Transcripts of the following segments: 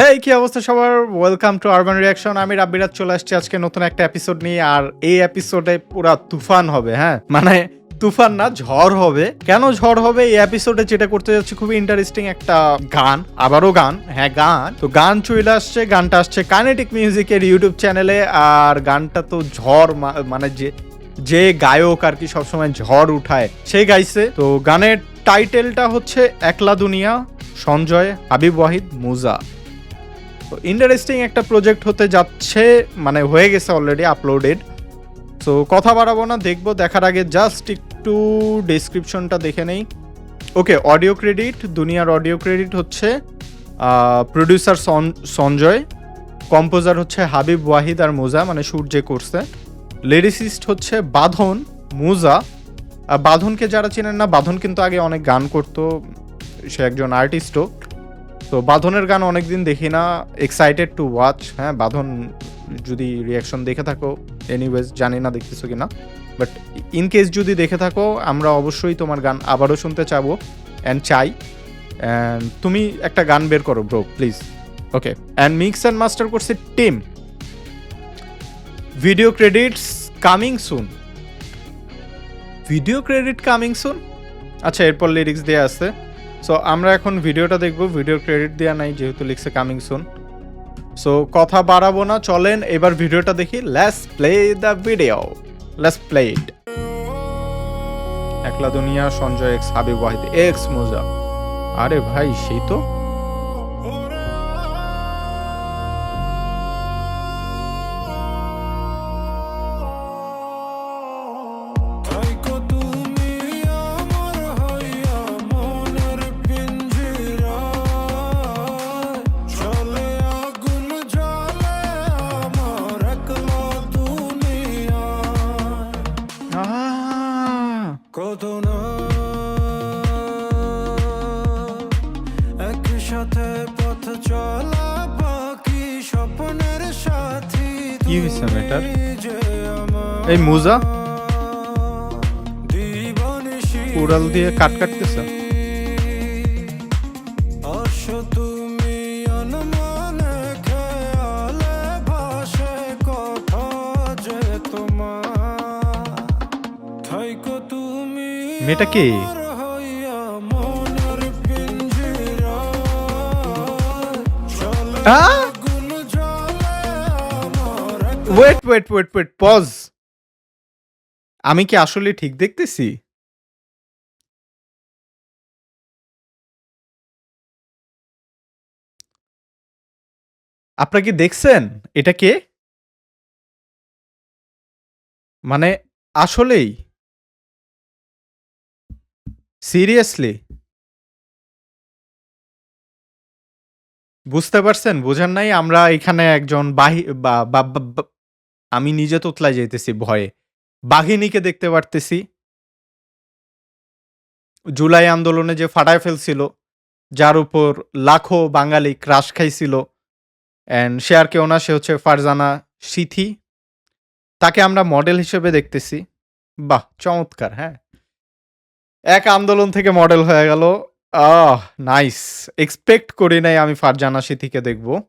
হ্যাঁ কি অবস্থা সবার? ওয়েলকাম টু আরবান রিয়াকশন আমি রাব্বিরাত চলে আসছি আজকে নতুন একটা এপিসোড নিয়ে, আর এই এপিসোডে পুরা তুফান হবে হ্যাঁ? মানে তুফান না, ঝড় হবে। কেন ঝড় হবে? এই এপিসোডে যেটা করতে যাচ্ছি, খুবই ইন্টারেস্টিং একটা গান, আবারও গান হ্যাঁ গান। তো গান চলে আসছে, গানটা আসছে কানেটিক মিউজিকের ইউটিউব চ্যানেলে আর গানটা তো ঝড় মানে যে যে গায়ক আর কি সবসময় ঝড় উঠায়, সে গাইছে। তো গানের টাইটেলটা হচ্ছে একলা দুনিয়া, সঞ্জয়, হাবিব ওয়াহিদ, মুজা। তো ইন্টারেস্টিং একটা প্রজেক্ট হতে যাচ্ছে মানে হয়ে গেছে অলরেডি আপলোডেড সো কথা বাড়াবো না, দেখব, দেখার আগে জাস্ট একটু ডেসক্রিপশনটা দেখে নেই। ওকে অডিও ক্রেডিট দুনিয়ার অডিও ক্রেডিট হচ্ছে প্রডিউসার সঞ্জয় কম্পোজার হচ্ছে হাবিব ওয়াহিদ আর মোজা মানে সুর যে করছে। লিরিসিস্ট হচ্ছে বাঁধন, মুজা। বাঁধনকে যারা চেনেন না, বাঁধন কিন্তু আগে অনেক গান করতো, সে একজন আর্টিস্টও তো বাঁধনের গান অনেকদিন দেখি না এক্সাইটেড টু ওয়াচ হ্যাঁ বাঁধন যদি রিয়াকশন দেখে থাকো এনিওয়েজ জানি না দেখতেছো কি না বাট ইন কেস যদি দেখে থাকো, আমরা অবশ্যই তোমার গান আবারও শুনতে চাবো অ্যান্ড চাই অ্যান্ড তুমি একটা গান বের করো bro please okay and mix and master করছে team video credits coming soon video credit coming soon আচ্ছা এরপর লিরিক্স দেওয়া আছে। সো আমরা এখন ভিডিওটা দেখব। ভিডিও ক্রেডিট দেওয়া নাই, যেহেতু লিখছে কামিং সুন সো কথা বাড়াবো না, চলেন এবার ভিডিওটা দেখি। Let's play the video let's play it Ekla Duniya, Sanjay x Habib Wahid x Moza. আরে ভাই, সেই তো। কি হয়েছে আমার এই মোজা? উড়াল দিয়ে কাট কাটতেছে। আসো তুমি অনুমানে wait wait wait wait pause আমি কি আসলে ঠিক দেখতেছি? আপনারা কি দেখছেন? এটা কে? মানে আসলেই? সিরিয়াসলি বুঝতে পারছেন? বোঝার নাই আমরা এখানে একজন বাহি বা- আমি নিজে তোতলায় যাইতেছি ভয়ে। বাঘিনীকে দেখতে পারতেছি। জুলাই আন্দোলনে যে ফাটায় ফেলছিল, যার উপর লাখো বাঙালি ক্রাশ খাইছিল অ্যান্ড সে আর কেউ না, সে হচ্ছে ফারজানা সিথি। তাকে আমরা মডেল হিসেবে দেখতেছি। বাহ, চমৎকার হ্যাঁ। এক আন্দোলন থেকে মডেল হয়ে গেল। আহ নাইস এক্সপেক্ট করি নাই আমি ফারজানা সিথিকে দেখব।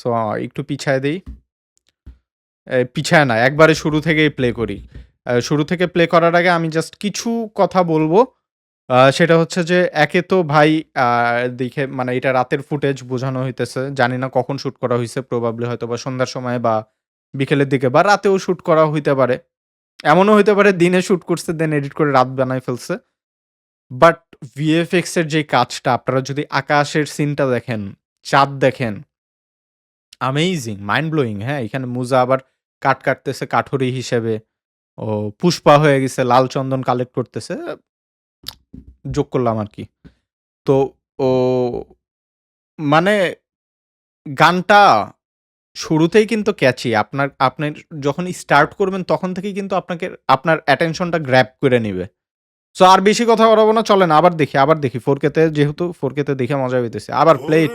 সো একটু পিছায় দিই। পিছায় না, একবারে শুরু থেকেই প্লে করি। শুরু থেকে প্লে করার আগে আমি জাস্ট কিছু কথা বলব। সেটা হচ্ছে যে, একে তো ভাই দেখে মানে এটা রাতের ফুটেজ বোঝানো হইতেছে। জানি না কখন শ্যুট করা হয়েছে প্রবাবলি হয়তো বা সন্ধ্যার সময় বা বিকেলের দিকে বা রাতেও শ্যুট করা হইতে পারে। এমনও হইতে পারে দিনে শ্যুট করছে দেন এডিট করে রাত বানায় ফেলছে। বাট ভিএফএক্স এর যে কাজটা, আপনারা যদি আকাশের সিনটা দেখেন, চাঁদ দেখেন আমেজিং মাইন্ড ব্লোয়িং হ্যাঁ? এখানে মুজা আবার কাট কাটতেছে কাঠুরি হিসেবে। ও পুষ্পা হয়ে গেছে, লাল চন্দন কালেক্ট করতেছে। যোগ করলাম আর কি। তো ও মানে গানটা শুরুতেই কিন্তু ক্যাচি আপনার, আপনি যখন স্টার্ট করবেন তখন থেকেই কিন্তু আপনাকে, আপনার অ্যাটেনশনটা গ্র্যাপ করে নিবে। সো আর বেশি কথা বলব না, চলেন আবার দেখি আবার দেখি। ফোর কেতে যেহেতু ফোর কেতে দেখে মজা হইতেছে। আবার প্লেট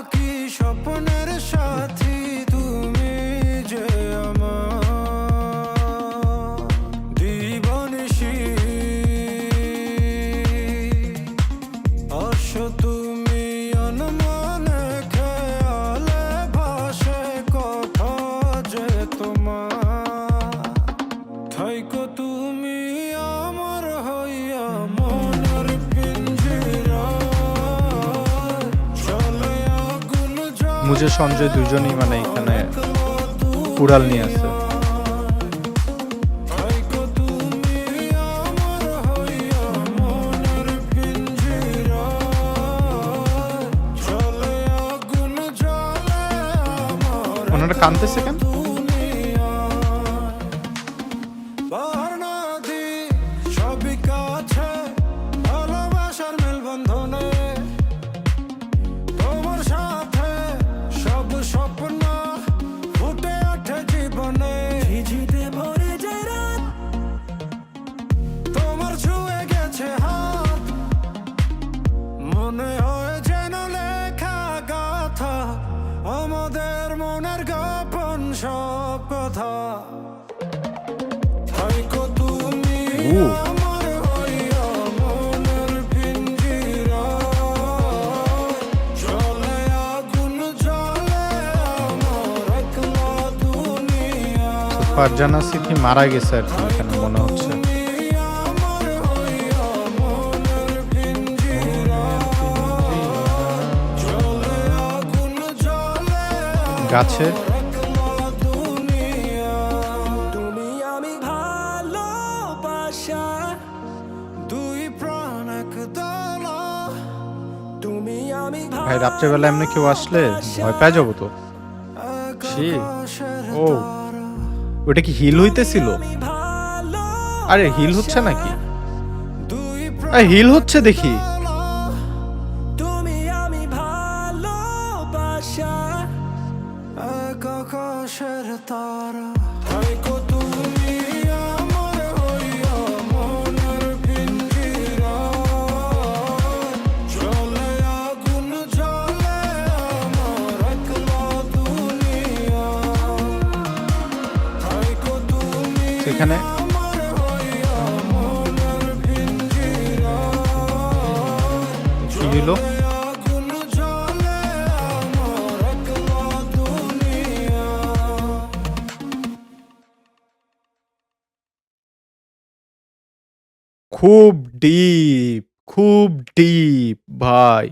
স্বপ্নের সাথী তুমি যে আমার দিবানিশি তুমি অনুমানে খেয়ালে ভাসে কথা যে তোমার থাইকো তুমি মুজে সঞ্জয় দুজনই মানে এখানে উড়াল নিয়ে আছে ওনারা কানতেছে কেন? ফারজানা সিথি মারা গেছে আর কি এখানে মনে হচ্ছে। গাছে ভাই রাত্রেবেলা এমনি কেউ আসলে? ভয় পাওয়া যাব তো। ও। ওটা কি হিল হইতেছিল? আরে হিল হচ্ছে নাকি? হিল হচ্ছে দেখি। তুমি আমি ভালোবাসা দুনিয়া খুব ডিপ খুব ডিপ, ভাই।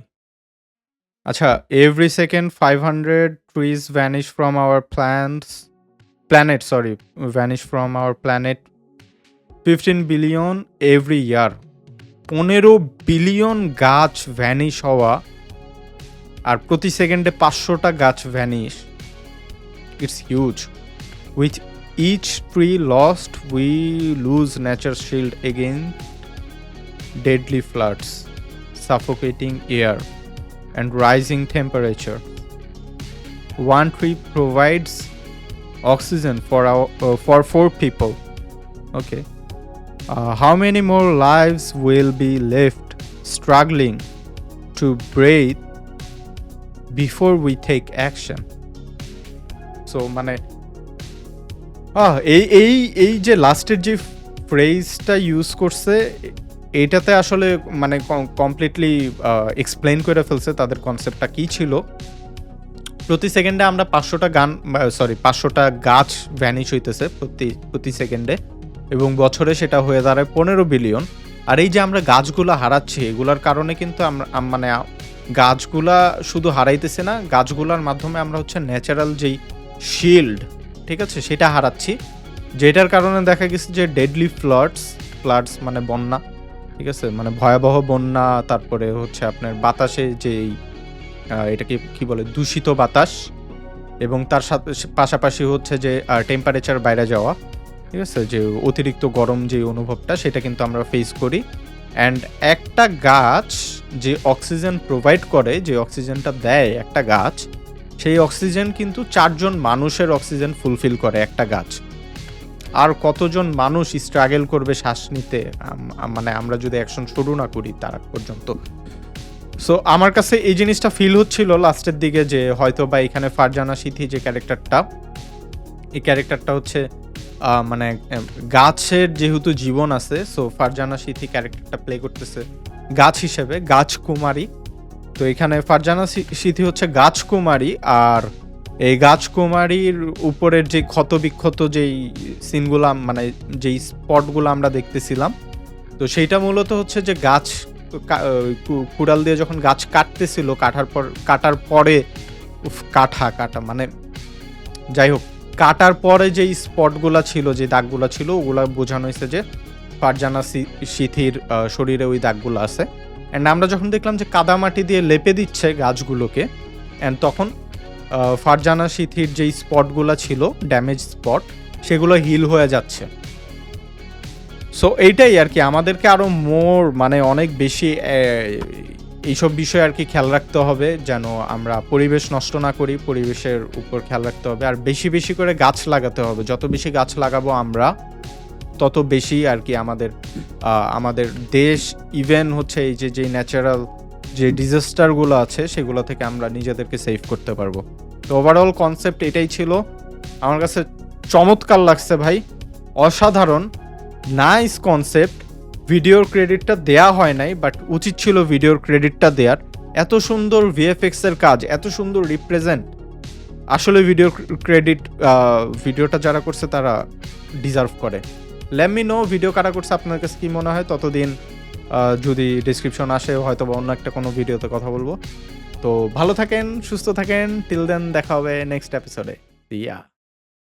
আচ্ছা every second five hundred trees vanish from our plants planet sorry vanish from our planet fifteen billion every year পনেরো বিলিয়ন গাছ ভ্যানিশ হওয়া আর প্রতি সেকেন্ডে পাঁচশোটা গাছ vanish it's huge with each tree lost we lose nature shield again deadly floods, suffocating air, and rising temperature. One tree provides oxygen for our uh, for four people. Okay. Uh, how many more lives will be left struggling to breathe before we take action? So মানে আহ এই এই এই যে লাস্টের যে ফ্রেজটা use করছে এইটাতে আসলে মানে কমপ্লিটলি এক্সপ্লেন করে ফেলছে তাদের কনসেপ্টটা কি ছিল প্রতি সেকেন্ডে আমরা পাঁচশোটা গান সরি পাঁচশোটা গাছ ভ্যানিশ হইতেছে প্রতি প্রতি সেকেন্ডে। এবং বছরে সেটা হয়ে দাঁড়ায় পনেরো বিলিয়ন আর এই যে আমরা গাছগুলো হারাচ্ছি, এগুলার কারণে কিন্তু আমরা, আম- মানে গাছগুলা শুধু হারাইতেছে না, গাছগুলার মাধ্যমে আমরা হচ্ছে ন্যাচারাল যেই শিল্ড ঠিক আছে, সেটা হারাচ্ছি। যেটার কারণে দেখা গেছে যে ডেডলি ফ্লাডস ফ্লাডস মানে বন্যা, ঠিক আছে মানে ভয়াবহ বন্যা, তারপরে হচ্ছে আপনার বাতাসে যেই এটাকে কি বলে, দূষিত বাতাস এবং তার সাথে, পাশাপাশি হচ্ছে যে টেম্পারেচার বাইরে যাওয়া, ঠিক আছে? যে অতিরিক্ত গরম যে অনুভবটা, সেটা কিন্তু আমরা ফেস করি। অ্যান্ড একটা গাছ যে অক্সিজেন প্রোভাইড করে, যে অক্সিজেনটা দেয় একটা গাছ, সেই অক্সিজেন কিন্তু চারজন মানুষের অক্সিজেন ফুলফিল করে একটা গাছ। আর কতজন মানুষ স্ট্রাগল করবে শ্বাস নিতে? মানে আমরা যদি অ্যাকশন শুরু না করি, তার পর্যন্ত। সো আমার কাছে এই জিনিসটা ফিল হচ্ছিল লাস্টের দিকে যে হয়তো বা এখানে ফারজানা সিথি যে ক্যারেক্টারটা এই ক্যারেক্টারটা হচ্ছে মানে গাছের যেহেতু জীবন আছে সো ফারজানা সিথি ক্যারেক্টারটা প্লে করতেছে গাছ হিসেবে, গাছ কুমারী। তো এখানে ফারজানা সিথি হচ্ছে গাছ কুমারী আর এই গাছ কুমারীর উপরের যে ক্ষত বিক্ষত যেই সিনগুলো মানে যেই স্পটগুলো আমরা দেখতেছিলাম, তো সেইটা মূলত হচ্ছে যে গাছ কুড়াল দিয়ে যখন গাছ কাটতেছিল কাটার পর কাটার পরে উফ, কাটা কাটা মানে যাই হোক কাটার পরে যে স্পটগুলো ছিল যে দাগগুলো ছিল ওগুলো বোঝানো হয়েছে যে ফারজানা সিথির শরীরে ওই দাগগুলো আছে। অ্যান্ড আমরা যখন দেখলাম যে কাদামাটি দিয়ে লেপে দিচ্ছে গাছগুলোকে অ্যান্ড তখন ফারজানা সিথির যেই স্পটগুলো ছিল ড্যামেজ স্পট সেগুলো হিল হয়ে যাচ্ছে। সো এইটাই আর কি। আমাদেরকে আরও মোর মানে অনেক বেশি এইসব বিষয়ে আর কি খেয়াল রাখতে হবে যেন আমরা পরিবেশ নষ্ট না করি, পরিবেশের উপর খেয়াল রাখতে হবে। আর বেশি বেশি করে গাছ লাগাতে হবে। যত বেশি গাছ লাগাবো আমরা, তত বেশি আর কি আমাদের আমাদের দেশ ইভেন হচ্ছে এই যে যে ন্যাচারাল যে ডিজাস্টারগুলো আছে, সেগুলো থেকে আমরা নিজেদেরকে সেভ করতে পারব। তো ওভারঅল কনসেপ্ট এটাই ছিল। আমার কাছে চমৎকার লাগছে ভাই। অসাধারণ। Nice concept. ভিডিওর ক্রেডিটটা দেয়া হয় নাই, বাট উচিত ছিল ভিডিওর ক্রেডিটটা দেওয়ার এত সুন্দর ভিএফএক্স এর কাজ, এত সুন্দর রিপ্রেজেন্ট আসলে ভিডিও ক্রেডিট ভিডিওটা যারা করছে তারা ডিজার্ভ করে। লেমি নো ভিডিও কারা করছে, আপনার কাছে কি মনে হয়? ততদিন যদি ডিসক্রিপশন আসে, হয়তো বা অন্য একটা কোনো ভিডিওতে কথা বলব। তো ভালো থাকেন, সুস্থ থাকেন। টিল দেন দেখা হবে নেক্সট এপিসোডে ইয়া